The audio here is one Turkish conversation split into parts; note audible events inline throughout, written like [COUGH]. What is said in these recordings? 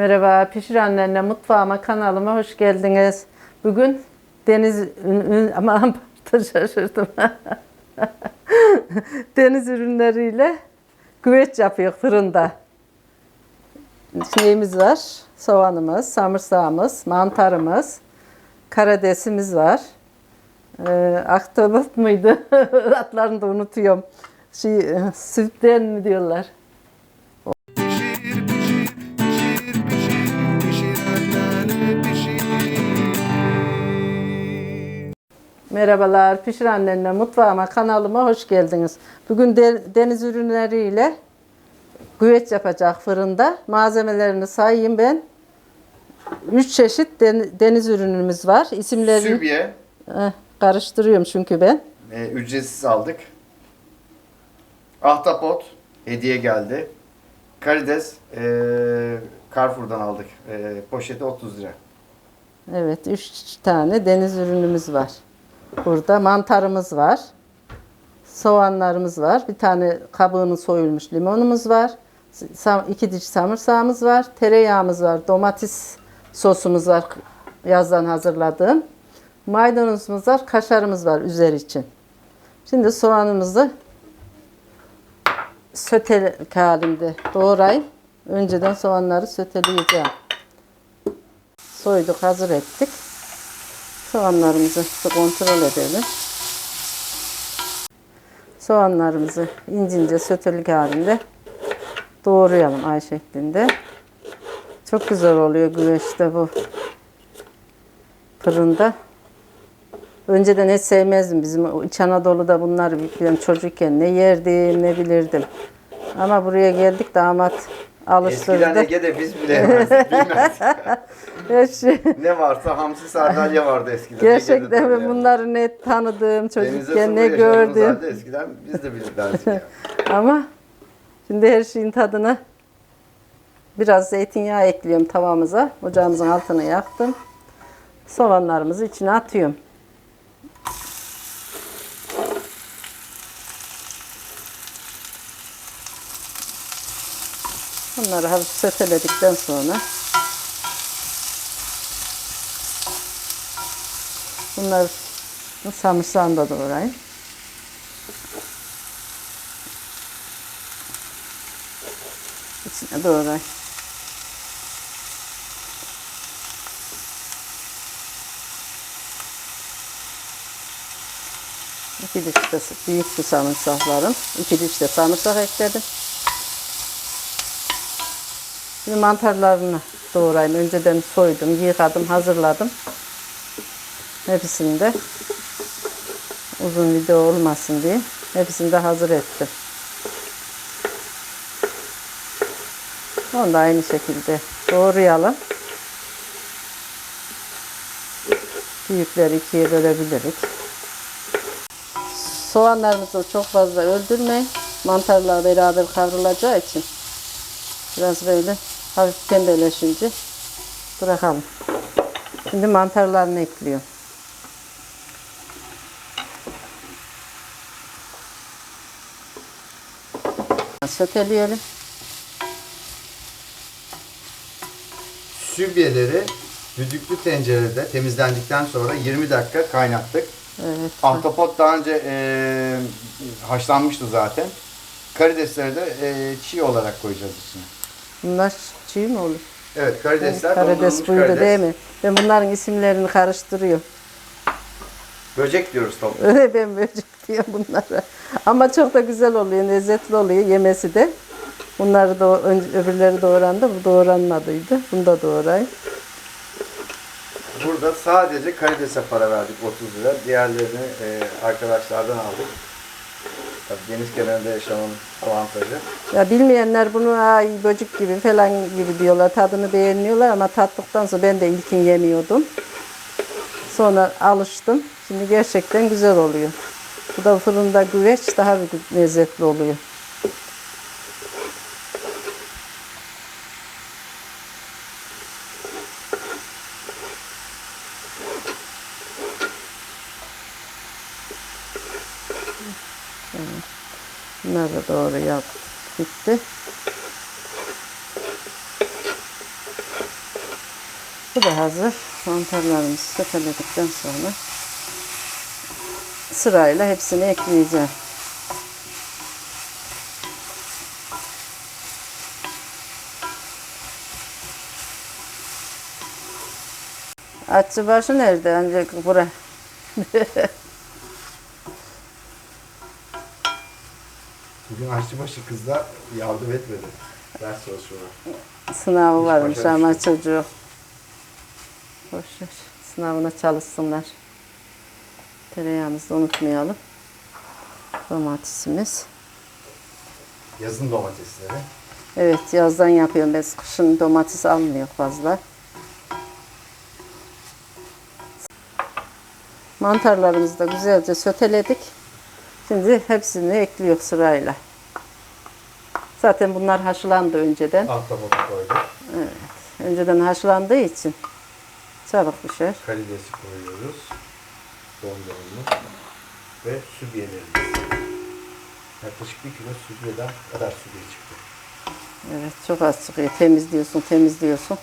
Merhaba, Pişir Annenle Mutfağıma kanalıma hoş geldiniz. Bugün deniz [LAUGHS] pardon şaşırdım. [LAUGHS] deniz ürünleriyle güveç yapıyor fırında. Şeyimiz var, soğanımız, samırsağımız, mantarımız, karidesimiz var. Ee, ahtapot muydu? [LAUGHS] Adlarını da unutuyorum. Şey, e, sütten mi diyorlar? Merhabalar, Pişir Annenle Mutfağıma kanalıma hoş geldiniz. Bugün de- deniz ürünleriyle güveç yapacak fırında. Malzemelerini sayayım ben. Üç çeşit den- deniz ürünümüz var. İsimlerini Sübye Eh, karıştırıyorum çünkü ben. e, ücretsiz aldık. Ahtapot hediye geldi. Karides e, Carrefour'dan aldık. E, poşeti 30 lira. Evet, üç tane deniz ürünümüz var. Burada mantarımız var. Soğanlarımız var. Bir tane kabuğunu soyulmuş limonumuz var. İki diş samırsağımız var. Tereyağımız var. Domates sosumuz var. Yazdan hazırladığım. Maydanozumuz var. Kaşarımız var üzeri için. Şimdi soğanımızı sötelik halinde doğrayayım. Önceden soğanları söteleyeceğim. Soyduk, hazır ettik. Soğanlarımızı kontrol edelim. Soğanlarımızı ince ince sötelik halinde doğrayalım ay şeklinde. Çok güzel oluyor güveçte bu fırında. Önceden hiç sevmezdim. Bizim İç Anadolu'da bunları ben çocukken ne yerdim ne bilirdim. Ama buraya geldik damat Eskiden alıştırdı. Ege'de biz bile yemezdik, bilmezdik. [LAUGHS] Ne varsa hamsi sardalya vardı eskiden. Gerçekten öyle. bunları ne Denize çocukken ne gördüm. Eskiden biz de bilirdik. ya. [LAUGHS] Ama şimdi her şeyin tadına biraz zeytinyağı ekliyorum tavamıza. Ocağımızın altını yaktım. Soğanlarımızı içine atıyorum. Bunları hafif söteledikten sonra bunları samırsağını da doğrayayım. İçine doğrayayım. İki diş de büyük bir sarımsaklarım. İki diş de sarımsak ekledim. Şimdi mantarlarını doğrayayım. Önceden soydum, yıkadım, hazırladım. Hepsini de uzun video olmasın diye hepsini de hazır ettim. Onu da aynı şekilde doğrayalım. Büyükleri ikiye bölebiliriz. Soğanlarımızı çok fazla öldürmeyin. Mantarlar beraber kavrulacağı için biraz böyle hafif pembeleşince bırakalım. Şimdi mantarlarını ekliyorum. Söteleyelim. Sübyeleri düdüklü tencerede temizlendikten sonra 20 dakika kaynattık. Evet. Ahtapot daha önce e, haşlanmıştı zaten. Karidesleri de e, çiğ olarak koyacağız içine. Bunlar çiğ mi olur? Evet karidesler Karides buydu karides. değil mi? Ben bunların isimlerini karıştırıyorum. Böcek diyoruz tabii. [LAUGHS] Öyle ben böcek diyorum bunlara. Ama çok da güzel oluyor, lezzetli oluyor yemesi de. Bunları da önce, öbürleri doğrandı, bu doğranmadıydı. Bunu da doğrayayım. Burada sadece karidese para verdik 30 lira. Diğerlerini e, arkadaşlardan aldık. Tabii deniz kenarında yaşamanın avantajı. Ya bilmeyenler bunu ay böcek gibi falan gibi diyorlar. Tadını beğeniyorlar ama tattıktan sonra ben de ilkin yemiyordum. Sonra alıştım. Şimdi gerçekten güzel oluyor. Bu da fırında güveç daha lezzetli oluyor. Bunları da doğru yaptık. Bitti. Bu da hazır. Mantarlarımızı soteledikten sonra sırayla hepsini ekleyeceğim. Atçı başı nerede? Ancak bura. [LAUGHS] Bugün aşçıbaşı kızlar yardım etmedi. Ders çalışıyorlar. Sınavı İş varmış ama çocuğu. Boşver. Sınavına çalışsınlar. Tereyağımızı unutmayalım. Domatesimiz. Yazın domatesleri. Evet yazdan yapıyorum. Biz kışın domates almıyor fazla. Mantarlarımızı da güzelce söteledik. Şimdi hepsini ekliyor sırayla. Zaten bunlar haşlandı önceden. Ahtapotu koyduk. Önceden haşlandığı için çabuk pişer. Karidesi koyuyoruz. Dondurulmuş. Ve sübyelerimiz. Yaklaşık bir kilo sübyeden kadar sübye çıktı. Evet çok az çıkıyor. Temizliyorsun, temizliyorsun.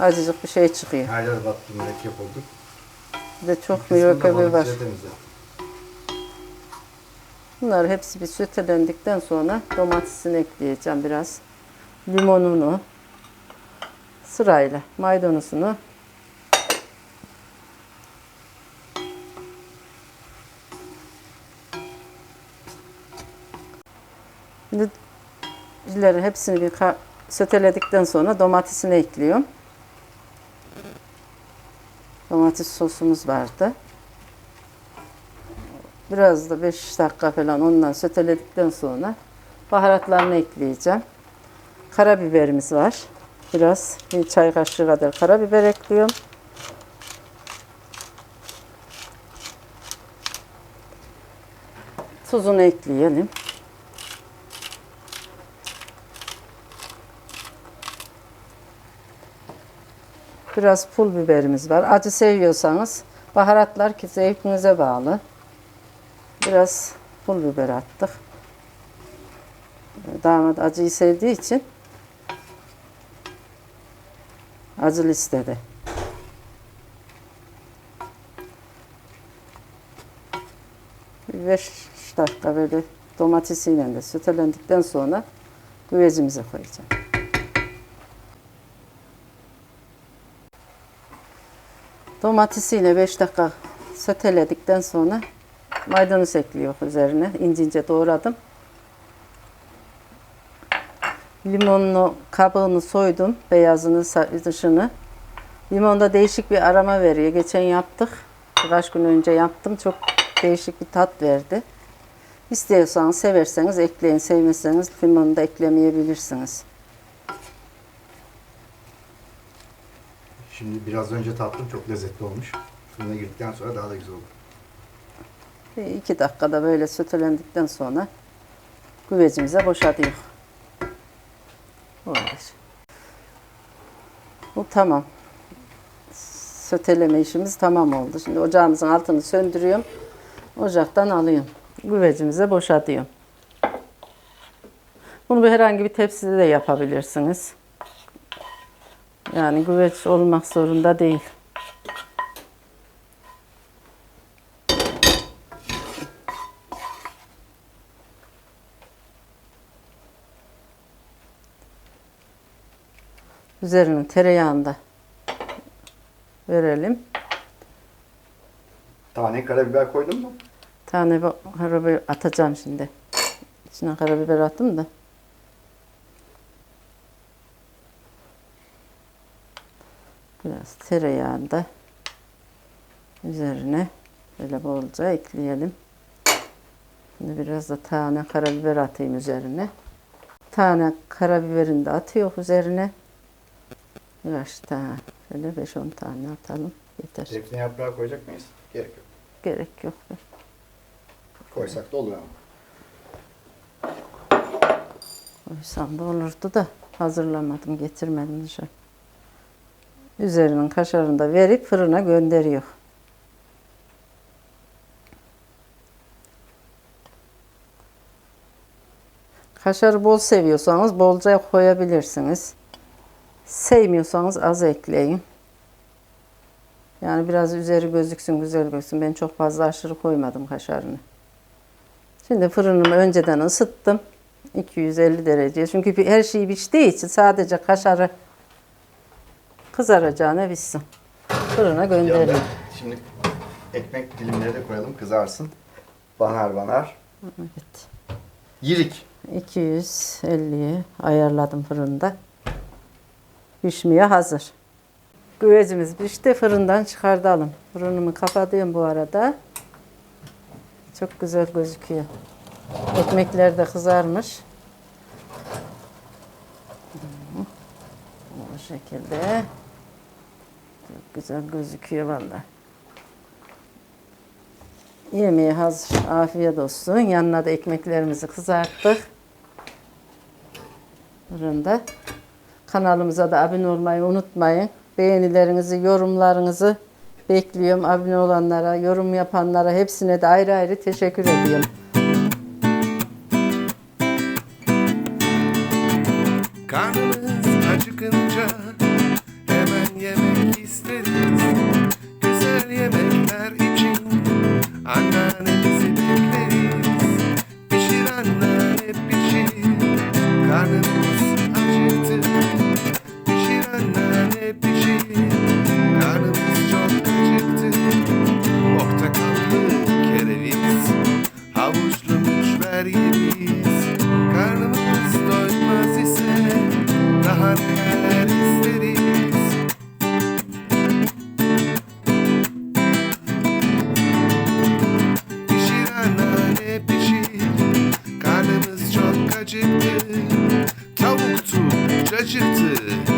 Azıcık bir şey çıkıyor. Her yer battı mürekkep olduk. Bir de çok mürekkebi var. temizledim. Bunlar hepsi bir sütelendikten sonra domatesini ekleyeceğim biraz. Limonunu sırayla maydanozunu Şimdi hepsini bir söteledikten sonra domatesini ekliyorum. Domates sosumuz vardı. Biraz da 5 dakika falan ondan söteledikten sonra baharatlarını ekleyeceğim. Karabiberimiz var. Biraz bir çay kaşığı kadar karabiber ekliyorum. Tuzunu ekleyelim. Biraz pul biberimiz var. Acı seviyorsanız baharatlar ki zevkinize bağlı. Biraz pul biber attık. Damat acıyı sevdiği için acılı istedi. Bir beş dakika böyle domatesiyle de sütelendikten sonra güvecimize koyacağım. Domatesiyle 5 dakika soteledikten sonra maydanoz ekliyor üzerine. İnce doğradım. Limonlu kabuğunu soydum. Beyazını, dışını. Limonda değişik bir aroma veriyor. Geçen yaptık. Birkaç gün önce yaptım. Çok değişik bir tat verdi. İstiyorsanız, severseniz ekleyin. Sevmezseniz limonu da eklemeyebilirsiniz. Şimdi biraz önce tattım çok lezzetli olmuş. Fırına girdikten sonra daha da güzel olur. Bir iki dakikada böyle sötelendikten sonra güvecimize boşaltıyor. Olur. Bu tamam. Söteleme işimiz tamam oldu. Şimdi ocağımızın altını söndürüyorum. Ocaktan alıyorum. Güvecimize boşaltıyorum. Bunu bir herhangi bir tepside de yapabilirsiniz. Yani güveç olmak zorunda değil. Üzerine tereyağını da verelim. Tane karabiber koydun mu? Tane karabiber atacağım şimdi. İçine karabiber attım da. Biraz tereyağını da üzerine böyle bolca ekleyelim. Şimdi biraz da tane karabiber atayım üzerine. Tane karabiberini de atıyor üzerine. Birkaç tane, şöyle 5-10 tane atalım. Yeter. Zeytin yaprağı koyacak mıyız? Gerek yok. Gerek yok. Koysak da olur ama. Koysam da olurdu da hazırlamadım, getirmedim dışarı. Üzerinin kaşarını da verip fırına gönderiyor. Kaşarı bol seviyorsanız bolca koyabilirsiniz. Sevmiyorsanız az ekleyin. Yani biraz üzeri gözüksün, güzel gözüksün. Ben çok fazla aşırı koymadım kaşarını. Şimdi fırınımı önceden ısıttım. 250 dereceye. Çünkü her şeyi piştiği için sadece kaşarı kızaracağına pişsin. Fırına gönderelim. Şimdi ekmek dilimleri de koyalım kızarsın. Banar banar. Evet. Yirik. 250'ye ayarladım fırında. Pişmeye hazır. Güvecimiz pişti. Fırından çıkartalım. Fırınımı kapatıyorum bu arada. Çok güzel gözüküyor. Ekmekler de kızarmış. Bu şekilde. Çok güzel gözüküyor vallahi. Yemeğe hazır. Afiyet olsun. Yanına da ekmeklerimizi kızarttık. Fırında. Kanalımıza da abone olmayı unutmayın. Beğenilerinizi, yorumlarınızı bekliyorum. Abone olanlara, yorum yapanlara hepsine de ayrı ayrı teşekkür ediyorum. Karnımız acıkınca hemen yemek isteriz pişir Karnımız çok acıktı. Orta kaldı kereviz Havuçlu ver yeriz Karnımız doymaz ise Daha neler isteriz? Pişir anneanne Karnımız çok acıktı. Tavuktu cacıktı